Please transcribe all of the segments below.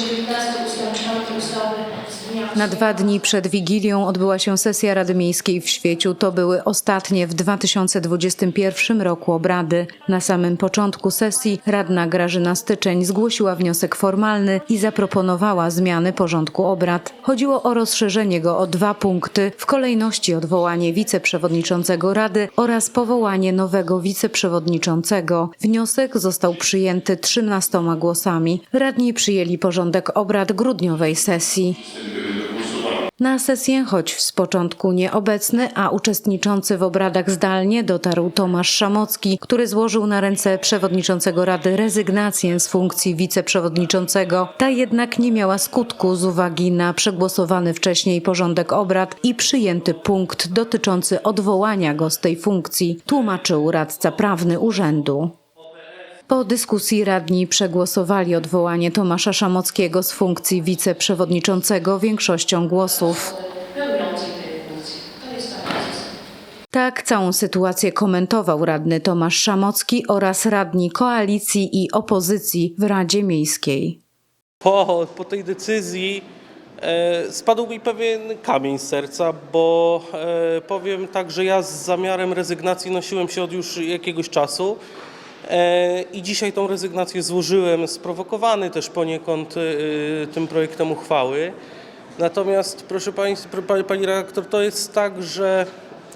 19 Na dwa dni przed Wigilią odbyła się sesja Rady Miejskiej w Świeciu. To były ostatnie w 2021 roku obrady. Na samym początku sesji radna Grażyna Styczeń zgłosiła wniosek formalny i zaproponowała zmiany porządku obrad. Chodziło o rozszerzenie go o dwa punkty, w kolejności odwołanie wiceprzewodniczącego Rady oraz powołanie nowego wiceprzewodniczącego. Wniosek został przyjęty 13 głosami. Radni przyjęli porządek obrad grudniowej sesji. Na sesję, choć z początku nieobecny, a uczestniczący w obradach zdalnie dotarł Tomasz Szamocki, który złożył na ręce przewodniczącego Rady rezygnację z funkcji wiceprzewodniczącego. Ta jednak nie miała skutku z uwagi na przegłosowany wcześniej porządek obrad i przyjęty punkt dotyczący odwołania go z tej funkcji, tłumaczył radca prawny urzędu. Po dyskusji radni przegłosowali odwołanie Tomasza Szamockiego z funkcji wiceprzewodniczącego większością głosów. Tak całą sytuację komentował radny Tomasz Szamocki oraz radni koalicji i opozycji w Radzie Miejskiej. Po, po tej decyzji e, spadł mi pewien kamień z serca, bo e, powiem tak, że ja z zamiarem rezygnacji nosiłem się od już jakiegoś czasu i dzisiaj tą rezygnację złożyłem, sprowokowany też poniekąd e, tym projektem uchwały. Natomiast proszę Państwa, pani, redaktor, to jest tak, że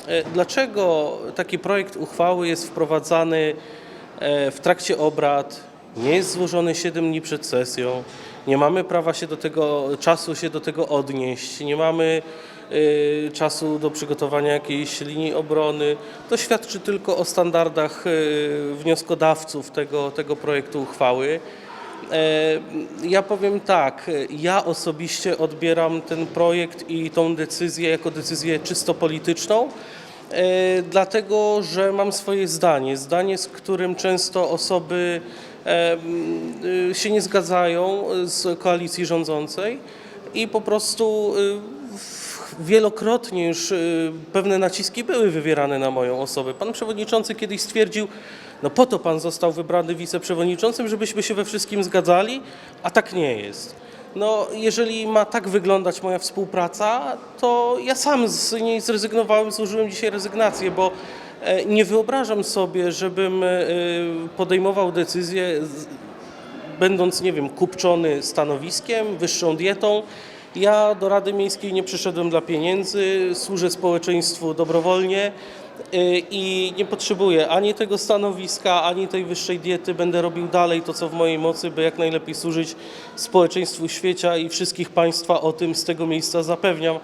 e, dlaczego taki projekt uchwały jest wprowadzany e, w trakcie obrad, nie jest złożony 7 dni przed sesją, nie mamy prawa się do tego, czasu się do tego odnieść, nie mamy czasu do przygotowania jakiejś linii obrony. To świadczy tylko o standardach y, wnioskodawców tego, tego projektu uchwały. E, Ja powiem tak, ja osobiście odbieram ten projekt i tą decyzję jako decyzję czysto polityczną, e, dlatego że mam swoje zdanie, zdanie, z którym często osoby e, y, się nie zgadzają z koalicji rządzącej i po prostu y, wielokrotnie już y, pewne naciski były wywierane na moją osobę. Pan przewodniczący kiedyś stwierdził, no po to pan został wybrany wiceprzewodniczącym, żebyśmy się we wszystkim zgadzali, a tak nie jest. No, jeżeli ma tak wyglądać moja współpraca, to ja sam z niej zrezygnowałem, złożyłem dzisiaj rezygnację, bo e, nie wyobrażam sobie, żebym e, podejmował decyzję będąc, nie wiem, kupczony stanowiskiem, wyższą dietą. Ja do Rady Miejskiej nie przyszedłem dla pieniędzy, służę społeczeństwu dobrowolnie y, i nie potrzebuję ani tego stanowiska, ani tej wyższej diety. Będę robił dalej to, co w mojej mocy, by jak najlepiej służyć społeczeństwu świata i wszystkich Państwa o tym z tego miejsca zapewniam.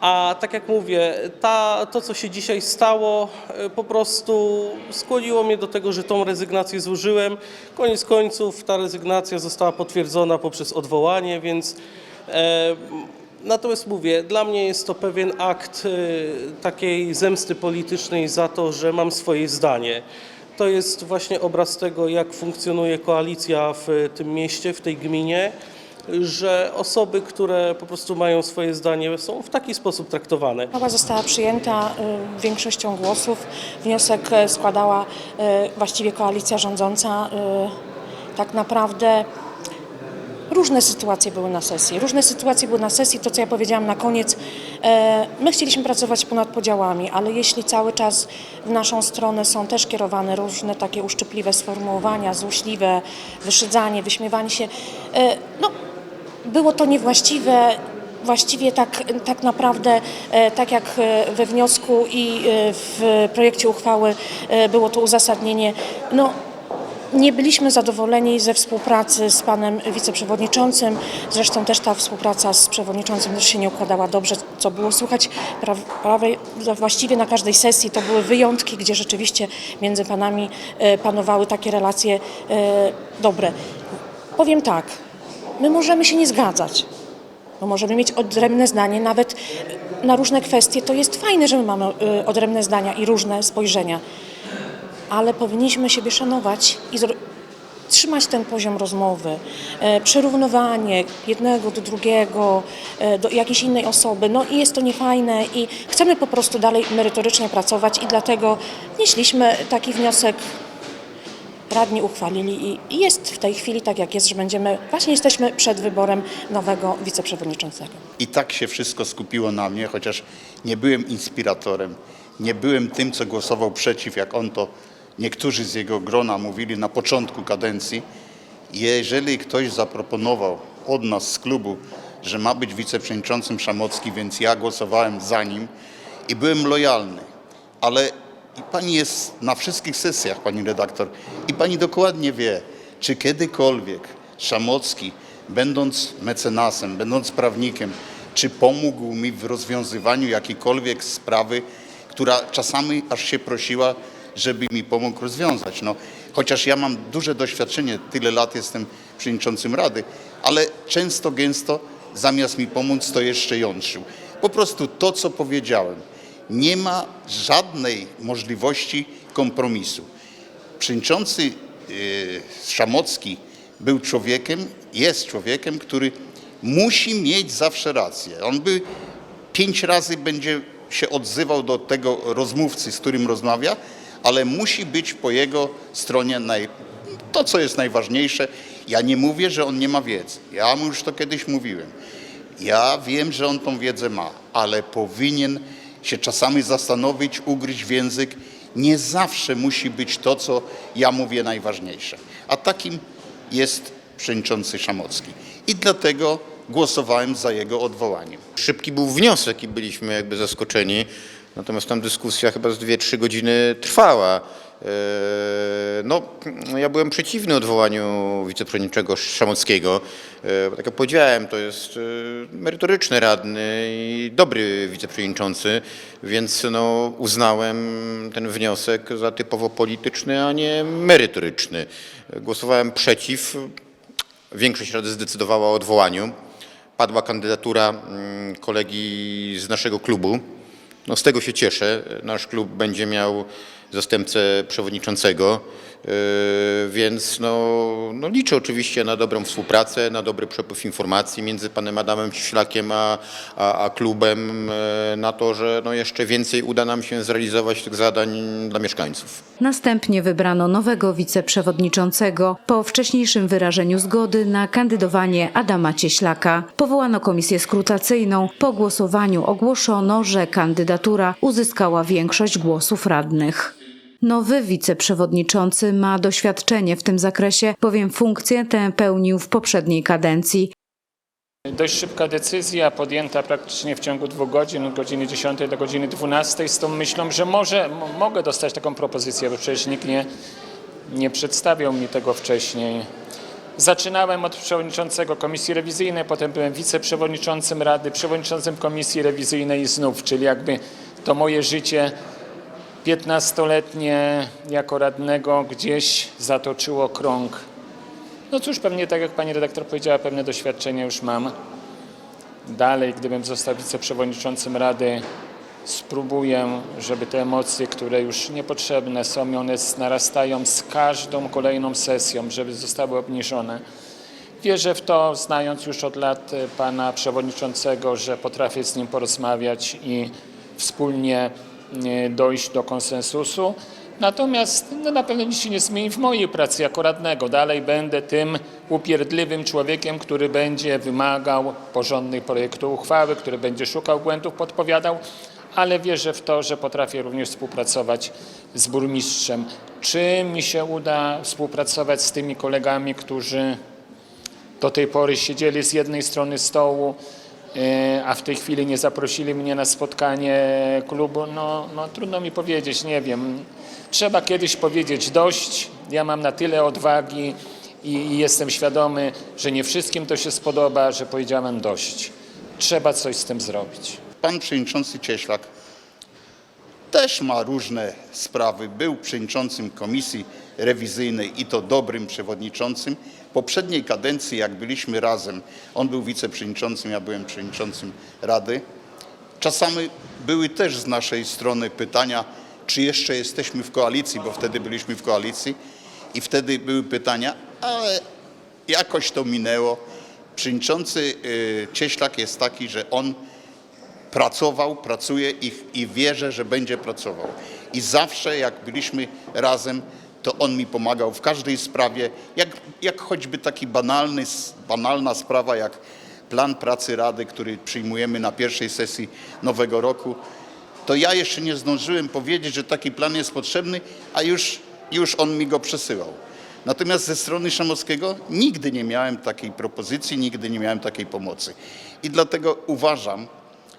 A tak jak mówię, ta, to co się dzisiaj stało, e, po prostu skłoniło mnie do tego, że tą rezygnację złożyłem. Koniec końców ta rezygnacja została potwierdzona poprzez odwołanie, więc natomiast mówię, dla mnie jest to pewien akt e, takiej zemsty politycznej za to, że mam swoje zdanie. To jest właśnie obraz tego, jak funkcjonuje koalicja w tym mieście, w tej gminie że osoby, które po prostu mają swoje zdanie, są w taki sposób traktowane. Uchwała została przyjęta y, większością głosów. Wniosek składała właściwie koalicja rządząca. Tak naprawdę różne sytuacje były na sesji. Różne sytuacje były na sesji. To, co ja powiedziałam na koniec, e, my chcieliśmy pracować ponad podziałami, ale jeśli cały czas w naszą stronę są też kierowane różne takie uszczypliwe sformułowania, złośliwe, wyszydzanie, wyśmiewanie się, e, no było to niewłaściwe. Właściwie tak, tak naprawdę, e, tak jak we wniosku i w projekcie uchwały było to uzasadnienie, no, nie byliśmy zadowoleni ze współpracy z panem wiceprzewodniczącym. Zresztą też ta współpraca z przewodniczącym też się nie układała dobrze, co było słychać pra- prawie, właściwie na każdej sesji. To były wyjątki, gdzie rzeczywiście między panami e, panowały takie relacje e, dobre. Powiem tak, my możemy się nie zgadzać. My możemy mieć odrębne zdanie, nawet na różne kwestie. To jest fajne, że my mamy odrębne zdania i różne spojrzenia, ale powinniśmy siebie szanować i trzymać ten poziom rozmowy, e, przyrównywanie jednego do drugiego, e, do jakiejś innej osoby. No i jest to niefajne i chcemy po prostu dalej merytorycznie pracować i dlatego wnieśliśmy taki wniosek radni uchwalili i jest w tej chwili tak jak jest, że będziemy, właśnie jesteśmy przed wyborem nowego wiceprzewodniczącego. I tak się wszystko skupiło na mnie, chociaż nie byłem inspiratorem, nie byłem tym, co głosował przeciw, jak on to niektórzy z jego grona mówili na początku kadencji. Jeżeli ktoś zaproponował od nas z klubu, że ma być wiceprzewodniczącym Szamocki, więc ja głosowałem za nim i byłem lojalny. Ale pani jest na wszystkich sesjach, pani redaktor, i pani dokładnie wie, czy kiedykolwiek Szamocki, będąc mecenasem, będąc prawnikiem, czy pomógł mi w rozwiązywaniu jakiejkolwiek sprawy, która czasami aż się prosiła, żeby mi pomógł rozwiązać. No, chociaż ja mam duże doświadczenie, tyle lat jestem przewodniczącym Rady, ale często, gęsto zamiast mi pomóc, to jeszcze jątrzył. Po prostu to, co powiedziałem, nie ma żadnej możliwości kompromisu. Przewodniczący yy, Szamocki był człowiekiem, jest człowiekiem, który musi mieć zawsze rację. On by pięć razy będzie się odzywał do tego rozmówcy, z którym rozmawia, ale musi być po jego stronie naj... to, co jest najważniejsze. Ja nie mówię, że on nie ma wiedzy. Ja mu już to kiedyś mówiłem. Ja wiem, że on tą wiedzę ma, ale powinien się czasami zastanowić, ugryźć w język. Nie zawsze musi być to, co ja mówię najważniejsze. A takim jest przewodniczący Szamocki. I dlatego głosowałem za jego odwołaniem. Szybki był wniosek i byliśmy jakby zaskoczeni. Natomiast tam dyskusja chyba z 2-3 godziny trwała. Eee, No, ja byłem przeciwny odwołaniu wiceprzewodniczącego Szamockiego. Eee, bo Tak jak powiedziałem, to jest e, merytoryczny radny i dobry wiceprzewodniczący, więc no, uznałem ten wniosek za typowo polityczny, a nie merytoryczny. Głosowałem przeciw. Większość Rady zdecydowała o odwołaniu. Padła kandydatura mm, kolegi z naszego klubu. No z tego się cieszę. Nasz klub będzie miał zastępcę przewodniczącego, więc no, no liczę oczywiście na dobrą współpracę, na dobry przepływ informacji między panem Adamem Cieślakiem a, a, a klubem, yy, na to, że no jeszcze więcej uda nam się zrealizować tych zadań dla mieszkańców. Następnie wybrano nowego wiceprzewodniczącego po wcześniejszym wyrażeniu zgody na kandydowanie Adama Cieślaka. Powołano komisję skrutacyjną. Po głosowaniu ogłoszono, że kandydatura uzyskała większość głosów radnych. Nowy wiceprzewodniczący ma doświadczenie w tym zakresie, bowiem funkcję tę pełnił w poprzedniej kadencji. Dość szybka decyzja podjęta praktycznie w ciągu dwóch godzin, od godziny 10 do godziny 12 z tą myślą, że może mogę dostać taką propozycję, bo przecież nikt nie, nie przedstawiał mi tego wcześniej. Zaczynałem od przewodniczącego komisji rewizyjnej, potem byłem wiceprzewodniczącym Rady, przewodniczącym komisji rewizyjnej znów, czyli jakby to moje życie 15-letnie jako radnego gdzieś zatoczyło krąg no cóż, pewnie tak jak pani redaktor powiedziała, pewne doświadczenia już mam. Dalej, gdybym został wiceprzewodniczącym Rady, spróbuję, żeby te emocje, które już niepotrzebne są, i one narastają z każdą kolejną sesją, żeby zostały obniżone. Wierzę w to, znając już od lat e, pana przewodniczącego, że potrafię z nim porozmawiać i wspólnie dojść do konsensusu. Natomiast no, na pewno nic się nie zmieni w mojej pracy jako radnego. Dalej będę tym upierdliwym człowiekiem, który będzie wymagał porządnych projektu uchwały, który będzie szukał błędów, podpowiadał, ale wierzę w to, że potrafię również współpracować z burmistrzem. Czy mi się uda współpracować z tymi kolegami, którzy do tej pory siedzieli z jednej strony stołu, e, a w tej chwili nie zaprosili mnie na spotkanie klubu, no, no trudno mi powiedzieć, nie wiem. Trzeba kiedyś powiedzieć dość. Ja mam na tyle odwagi i, i jestem świadomy, że nie wszystkim to się spodoba, że powiedziałem dość. Trzeba coś z tym zrobić. Pan przewodniczący Cieślak też ma różne sprawy. Był przewodniczącym komisji rewizyjnej i to dobrym przewodniczącym. Poprzedniej kadencji, jak byliśmy razem, on był wiceprzewodniczącym, ja byłem przewodniczącym Rady. Czasami były też z naszej strony pytania, czy jeszcze jesteśmy w koalicji, bo wtedy byliśmy w koalicji i wtedy były pytania, ale jakoś to minęło. Przewodniczący y, Cieślak jest taki, że on pracował, pracuje i, i wierzę, że będzie pracował. I zawsze jak byliśmy razem, to on mi pomagał w każdej sprawie, jak, jak choćby taki banalny, banalna sprawa jak plan pracy Rady, który przyjmujemy na pierwszej sesji nowego roku, to ja jeszcze nie zdążyłem powiedzieć, że taki plan jest potrzebny, a już, już on mi go przesyłał. Natomiast ze strony Szamowskiego nigdy nie miałem takiej propozycji, nigdy nie miałem takiej pomocy. I dlatego uważam,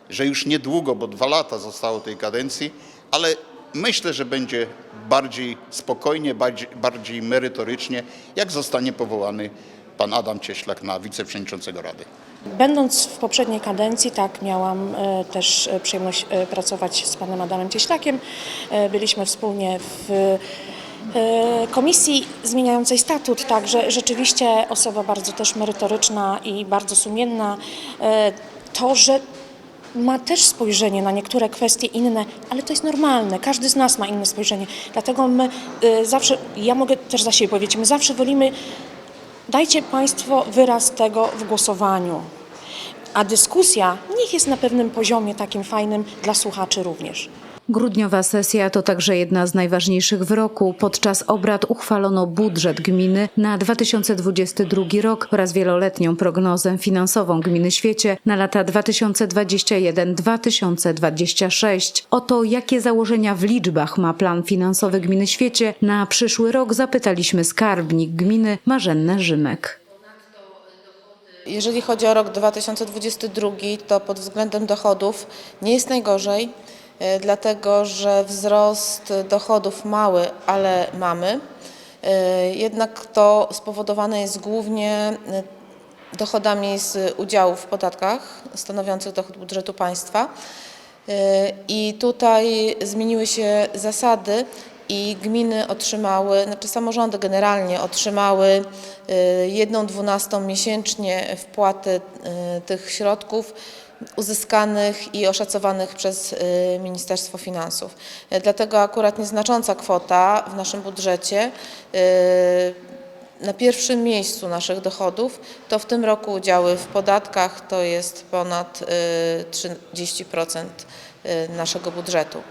że już niedługo, bo dwa lata zostało tej kadencji, ale myślę, że będzie bardziej spokojnie, bardziej, bardziej merytorycznie, jak zostanie powołany pan Adam Cieślak na wiceprzewodniczącego Rady. Będąc w poprzedniej kadencji, tak, miałam e, też e, przyjemność e, pracować z panem Adamem Cieślakiem. Byliśmy wspólnie w komisji zmieniającej statut, także rzeczywiście osoba bardzo też merytoryczna i bardzo sumienna. To, że ma też spojrzenie na niektóre kwestie inne, ale to jest normalne. Każdy z nas ma inne spojrzenie. Dlatego my y, zawsze, ja mogę też za siebie powiedzieć, my zawsze wolimy, dajcie Państwo wyraz tego w głosowaniu. A dyskusja niech jest na pewnym poziomie takim fajnym dla słuchaczy również. Grudniowa sesja to także jedna z najważniejszych w roku. Podczas obrad uchwalono budżet gminy na 2022 rok oraz wieloletnią prognozę finansową gminy Świecie na lata 2021-2026. O to, jakie założenia w liczbach ma plan finansowy gminy Świecie na przyszły rok zapytaliśmy skarbnik gminy Marzennę Rzymek. Jeżeli chodzi o rok 2022, to pod względem dochodów nie jest najgorzej, dlatego że wzrost dochodów mały, ale mamy. E, Jednak to spowodowane jest głównie e, dochodami z udziałów w podatkach stanowiących dochód budżetu państwa. E, I tutaj zmieniły się zasady i gminy otrzymały, znaczy samorządy generalnie otrzymały y, jedną dwunastą miesięcznie wpłaty tych środków uzyskanych i oszacowanych przez y, Ministerstwo Finansów. Y, Dlatego akurat nieznacząca kwota w naszym budżecie y, na pierwszym miejscu naszych dochodów to w tym roku udziały w podatkach to jest ponad y, 30% y, naszego budżetu.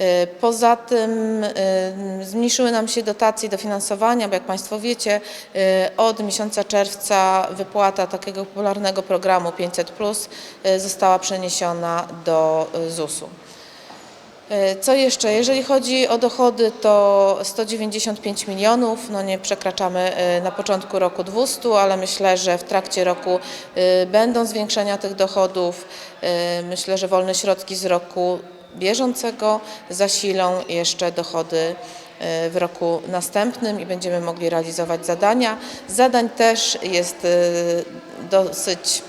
Y, Poza tym y, zmniejszyły nam się dotacje dofinansowania, bo jak Państwo wiecie, y, od miesiąca czerwca wypłata takiego popularnego programu 500 y, została przeniesiona do ZUS-u. E, Co jeszcze? Jeżeli chodzi o dochody, to 195 milionów. No nie przekraczamy e, na początku roku 200, ale myślę, że w trakcie roku e, będą zwiększenia tych dochodów. E, Myślę, że wolne środki z roku bieżącego zasilą jeszcze dochody e, w roku następnym i będziemy mogli realizować zadania. Zadań też jest e, dosyć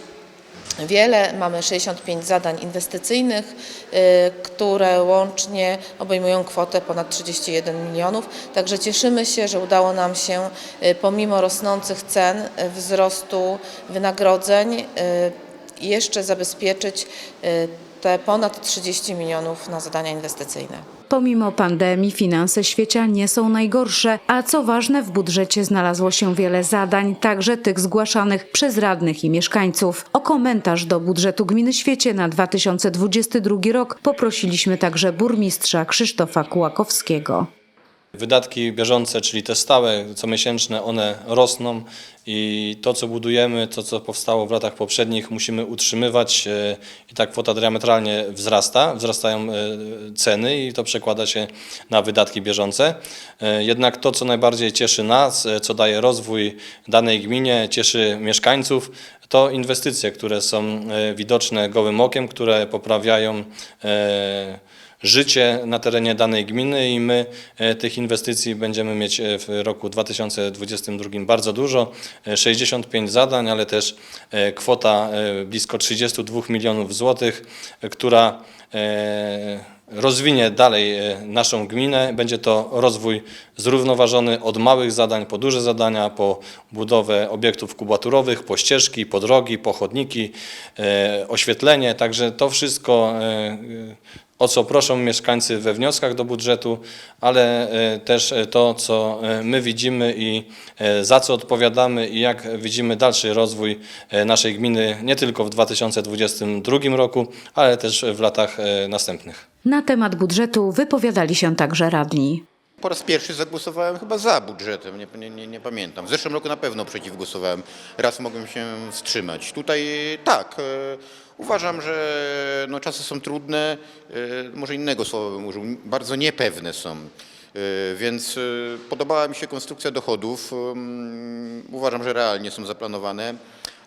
wiele. Mamy 65 zadań inwestycyjnych, y, które łącznie obejmują kwotę ponad 31 milionów. Także cieszymy się, że udało nam się pomimo rosnących cen, wzrostu wynagrodzeń jeszcze zabezpieczyć te ponad 30 milionów na zadania inwestycyjne. Pomimo pandemii finanse świecia nie są najgorsze, a co ważne w budżecie znalazło się wiele zadań, także tych zgłaszanych przez radnych i mieszkańców. O komentarz do budżetu gminy Świecie na 2022 rok poprosiliśmy także burmistrza Krzysztofa Kułakowskiego. Wydatki bieżące, czyli te stałe, comiesięczne, one rosną i to, co budujemy, to, co powstało w latach poprzednich, musimy utrzymywać e, i ta kwota diametralnie wzrasta, wzrastają e, ceny i to przekłada się na wydatki bieżące. E, Jednak to, co najbardziej cieszy nas, co daje rozwój danej gminie, cieszy mieszkańców, to inwestycje, które są widoczne gołym okiem, które poprawiają życie na terenie danej gminy i my e, tych inwestycji będziemy mieć e, w roku 2022 bardzo dużo. E, 65 zadań, ale też e, kwota e, blisko 32 milionów złotych, e, która e, rozwinie dalej e, naszą gminę. Będzie to rozwój zrównoważony od małych zadań po duże zadania, po budowę obiektów kubaturowych, po ścieżki, po drogi, po chodniki, e, oświetlenie. Także to wszystko e, o co proszą mieszkańcy we wnioskach do budżetu, ale e, też e, to, co e, my widzimy i za co odpowiadamy i jak widzimy dalszy rozwój naszej gminy nie tylko w 2022 roku, ale też w latach następnych. Na temat budżetu wypowiadali się także radni. Po raz pierwszy zagłosowałem chyba za budżetem, nie, nie, nie, nie pamiętam. W zeszłym roku na pewno przeciw głosowałem. Raz mogłem się wstrzymać. Tutaj tak, uważam, że no, czasy są trudne, e, może innego słowa bym użył, bardzo niepewne są. E, Więc e, podobała mi się konstrukcja dochodów. Uważam, że realnie są zaplanowane.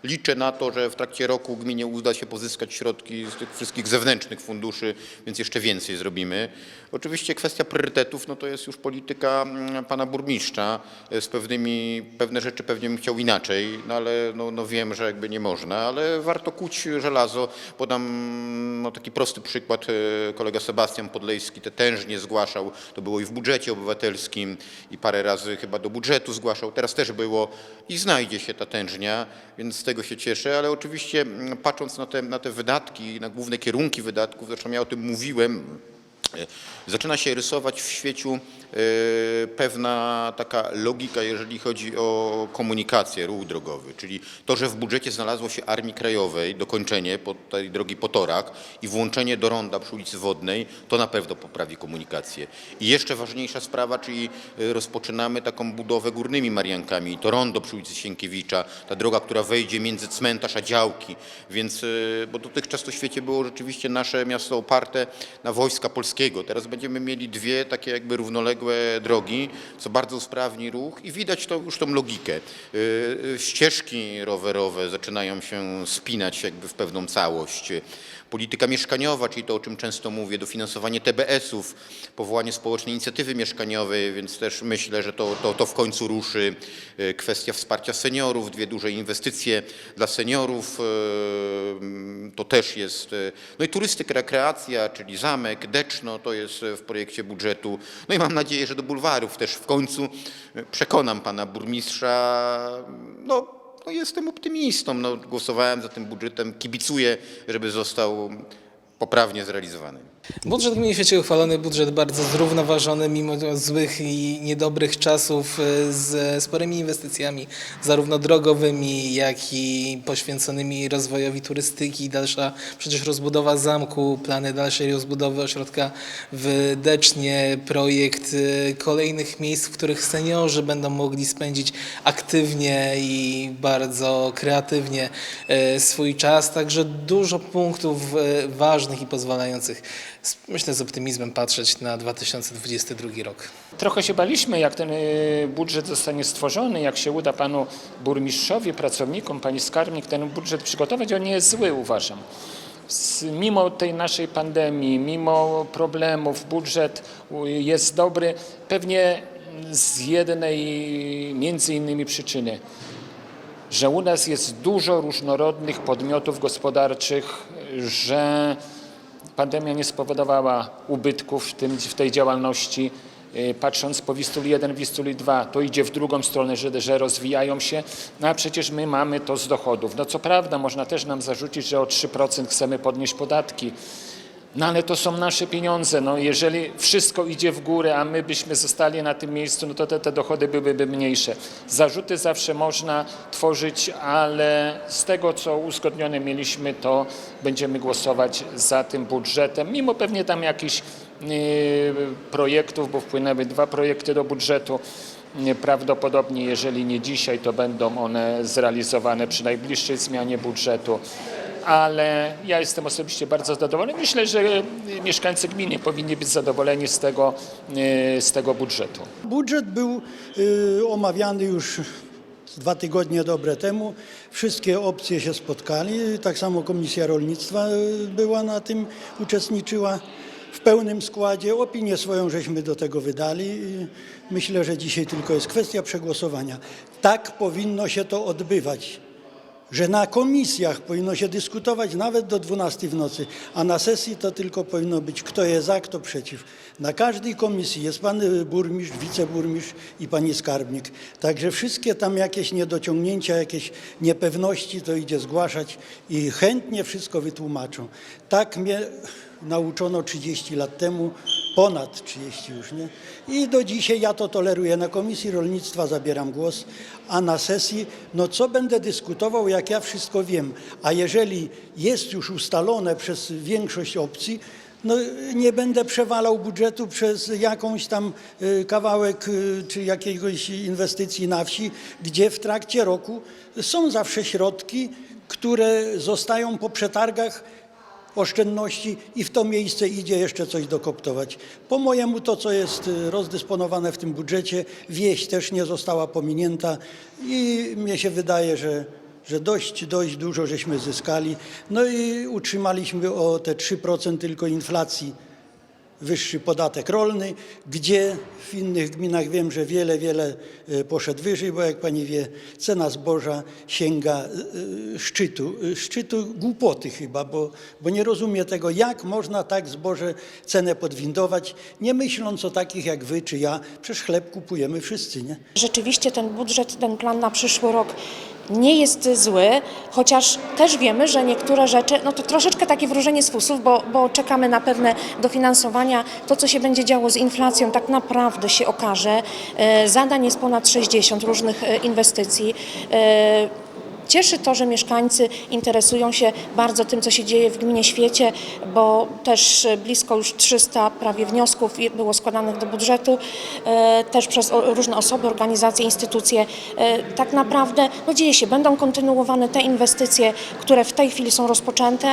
Liczę na to, że w trakcie roku gminie uda się pozyskać środki z tych wszystkich zewnętrznych funduszy, więc jeszcze więcej zrobimy. Oczywiście kwestia priorytetów, no to jest już polityka mm, pana burmistrza. Z pewnymi, pewne rzeczy pewnie bym chciał inaczej, no ale no, no wiem, że jakby nie można, ale warto kuć żelazo. Podam no, taki prosty przykład. E, Kolega Sebastian Podlejski te tężnie zgłaszał, to było i w budżecie obywatelskim i parę razy chyba do budżetu zgłaszał. Teraz też było i znajdzie się ta tężnia, więc z tego się cieszę, ale oczywiście mm, patrząc na te, na te wydatki, na główne kierunki wydatków, zresztą ja o tym mówiłem, e, zaczyna się rysować w świeciu e, pewna taka logika, jeżeli chodzi o komunikację, ruch drogowy, czyli to, że w budżecie znalazło się Armii Krajowej, dokończenie tej drogi Potorak i włączenie do ronda przy ulicy Wodnej, to na pewno poprawi komunikację. I jeszcze ważniejsza sprawa, czyli e, rozpoczynamy taką budowę górnymi Mariankami, to rondo przy ulicy Sienkiewicza, ta droga, która wejdzie między cmentarz a działki, więc, e, bo dotychczas to świecie było rzeczywiście nasze miasto oparte na wojska polskiego. Teraz będziemy mieli dwie takie jakby równoległe drogi, co bardzo usprawni ruch i widać to już tą logikę. E, e, Ścieżki rowerowe zaczynają się spinać jakby w pewną całość. Polityka mieszkaniowa, czyli to, o czym często mówię, dofinansowanie TBS-ów, powołanie społecznej inicjatywy mieszkaniowej, więc też myślę, że to, to, to w końcu ruszy. E, Kwestia wsparcia seniorów, dwie duże inwestycje dla seniorów, e, to też jest. e, No i turystyka, rekreacja, czyli zamek, Deczno, to jest w projekcie budżetu. No i mam nadzieję, że do bulwarów też w końcu przekonam pana burmistrza. No, no jestem optymistą. No, głosowałem za tym budżetem, kibicuję, żeby został poprawnie zrealizowany. Budżet gminy Świecie uchwalony, budżet bardzo zrównoważony mimo złych i niedobrych czasów y, z sporymi inwestycjami, zarówno drogowymi, jak i poświęconymi rozwojowi turystyki, dalsza przecież rozbudowa zamku, plany dalszej rozbudowy ośrodka w Decznie, projekt y, kolejnych miejsc, w których seniorzy będą mogli spędzić aktywnie i bardzo kreatywnie y, swój czas, także dużo punktów y, ważnych i pozwalających myślę z optymizmem patrzeć na 2022 rok. Trochę się baliśmy, jak ten y, budżet zostanie stworzony, jak się uda panu burmistrzowi, pracownikom, pani skarbnik ten budżet przygotować. On nie jest zły, uważam. Mimo tej naszej pandemii, mimo problemów, budżet jest dobry. Pewnie z jednej między innymi przyczyny że u nas jest dużo różnorodnych podmiotów gospodarczych, że pandemia nie spowodowała ubytków w, tym, w tej działalności. Y, Patrząc po Wistuli 1, Wistuli 2, to idzie w drugą stronę, że, że rozwijają się, no a przecież my mamy to z dochodów. No co prawda, można też nam zarzucić, że o 3% chcemy podnieść podatki, no ale to są nasze pieniądze. No, jeżeli wszystko idzie w górę, a my byśmy zostali na tym miejscu, no to te, te dochody byłyby mniejsze. Zarzuty zawsze można tworzyć, ale z tego, co uzgodnione mieliśmy, to będziemy głosować za tym budżetem, mimo pewnie tam jakichś yy, projektów, bo wpłynęły dwa projekty do budżetu. Nie, Prawdopodobnie, jeżeli nie dzisiaj, to będą one zrealizowane przy najbliższej zmianie budżetu ale ja jestem osobiście bardzo zadowolony. Myślę, że mieszkańcy gminy powinni być zadowoleni z tego, y, z tego budżetu. Budżet był y, omawiany już dwa tygodnie dobre temu. Wszystkie opcje się spotkali. Tak samo Komisja Rolnictwa y, była na tym, uczestniczyła w pełnym składzie. Opinię swoją żeśmy do tego wydali. Myślę, że dzisiaj tylko jest kwestia przegłosowania. Tak powinno się to odbywać że na komisjach powinno się dyskutować nawet do 12 w nocy, a na sesji to tylko powinno być kto jest za, kto przeciw. Na każdej komisji jest pan y, burmistrz, wiceburmistrz i pani skarbnik. Także wszystkie tam jakieś niedociągnięcia, jakieś niepewności to idzie zgłaszać i chętnie wszystko wytłumaczą. Tak mnie nauczono 30 lat temu, ponad 30 już, nie? I do dzisiaj ja to toleruję. Na Komisji Rolnictwa zabieram głos, a na sesji, no co będę dyskutował, jak ja wszystko wiem. A jeżeli jest już ustalone przez większość opcji, No, nie będę przewalał budżetu przez jakąś tam y, kawałek y, czy jakiegoś inwestycji na wsi, gdzie w trakcie roku są zawsze środki, które zostają po przetargach oszczędności i w to miejsce idzie jeszcze coś dokoptować. Po mojemu to, co jest y, rozdysponowane w tym budżecie, wieś też nie została pominięta i mnie się wydaje, że, że dość, dość dużo żeśmy zyskali. No i utrzymaliśmy o te 3% tylko inflacji wyższy podatek rolny, gdzie w innych gminach wiem, że wiele, wiele e, poszedł wyżej, bo jak pani wie, cena zboża sięga e, e, szczytu, szczytu głupoty chyba, bo, bo nie rozumie tego, jak można tak zboże cenę podwindować, nie myśląc o takich jak wy czy ja, przecież chleb kupujemy wszyscy, nie? Rzeczywiście ten budżet, ten plan na przyszły rok nie jest zły, chociaż też wiemy, że niektóre rzeczy, no to troszeczkę takie wróżenie z fusów, bo, bo czekamy na pewne dofinansowania. To, co się będzie działo z inflacją, tak naprawdę się okaże. E, Zadań jest ponad 60 różnych e, inwestycji. Cieszy to, że mieszkańcy interesują się bardzo tym, co się dzieje w gminie Świecie, bo też blisko już 300 prawie wniosków było składanych do budżetu, e, też przez różne osoby, organizacje, instytucje. E, Tak naprawdę no dzieje się, będą kontynuowane te inwestycje, które w tej chwili są rozpoczęte.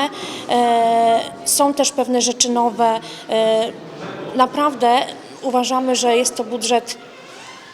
E, Są też pewne rzeczy nowe. Naprawdę uważamy, że jest to budżet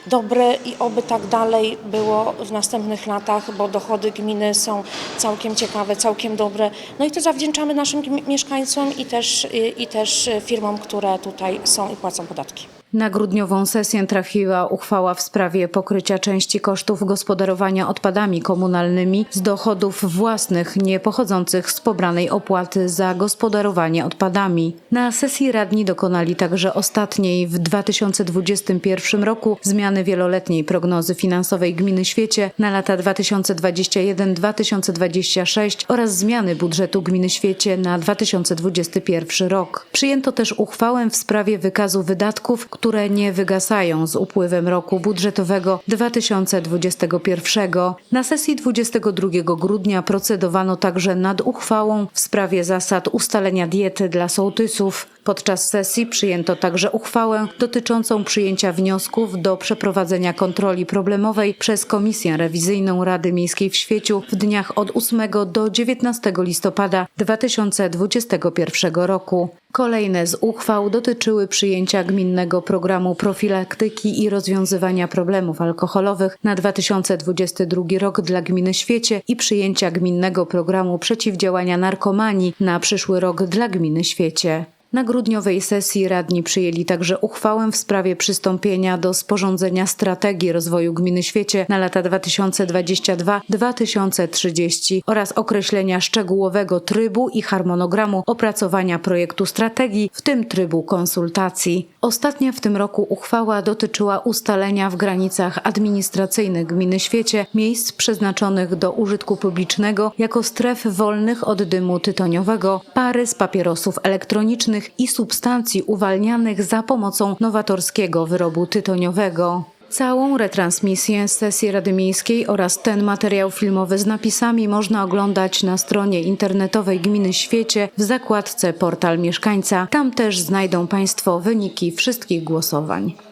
dobry i oby tak dalej było w następnych latach, bo dochody gminy są całkiem ciekawe, całkiem dobre. No i to zawdzięczamy naszym mieszkańcom i też, i też firmom, które tutaj są i płacą podatki. Na grudniową sesję trafiła uchwała w sprawie pokrycia części kosztów gospodarowania odpadami komunalnymi z dochodów własnych nie pochodzących z pobranej opłaty za gospodarowanie odpadami. Na sesji radni dokonali także ostatniej w 2021 roku zmiany wieloletniej prognozy finansowej gminy Świecie na lata 2021-2026 oraz zmiany budżetu gminy Świecie na 2021 rok. Przyjęto też uchwałę w sprawie wykazu wydatków, które nie wygasają z upływem roku budżetowego 2021. Na sesji 22 grudnia procedowano także nad uchwałą w sprawie zasad ustalenia diety dla sołtysów. Podczas sesji przyjęto także uchwałę dotyczącą przyjęcia wniosków do przeprowadzenia kontroli problemowej przez Komisję Rewizyjną Rady Miejskiej w Świeciu w dniach od 8 do 19 listopada 2021 roku. Kolejne z uchwał dotyczyły przyjęcia gminnego programu profilaktyki i rozwiązywania problemów alkoholowych na 2022 rok dla gminy Świecie i przyjęcia gminnego programu przeciwdziałania narkomanii na przyszły rok dla gminy Świecie. Na grudniowej sesji radni przyjęli także uchwałę w sprawie przystąpienia do sporządzenia strategii rozwoju gminy Świecie na lata 2022-2030 oraz określenia szczegółowego trybu i harmonogramu opracowania projektu strategii, w tym trybu konsultacji. Ostatnia w tym roku uchwała dotyczyła ustalenia w granicach administracyjnych gminy Świecie miejsc przeznaczonych do użytku publicznego jako stref wolnych od dymu tytoniowego, pary z papierosów elektronicznych i substancji uwalnianych za pomocą nowatorskiego wyrobu tytoniowego. Całą retransmisję sesji Rady Miejskiej oraz ten materiał filmowy z napisami można oglądać na stronie internetowej Gminy Świecie w zakładce Portal Mieszkańca. Tam też znajdą Państwo wyniki wszystkich głosowań.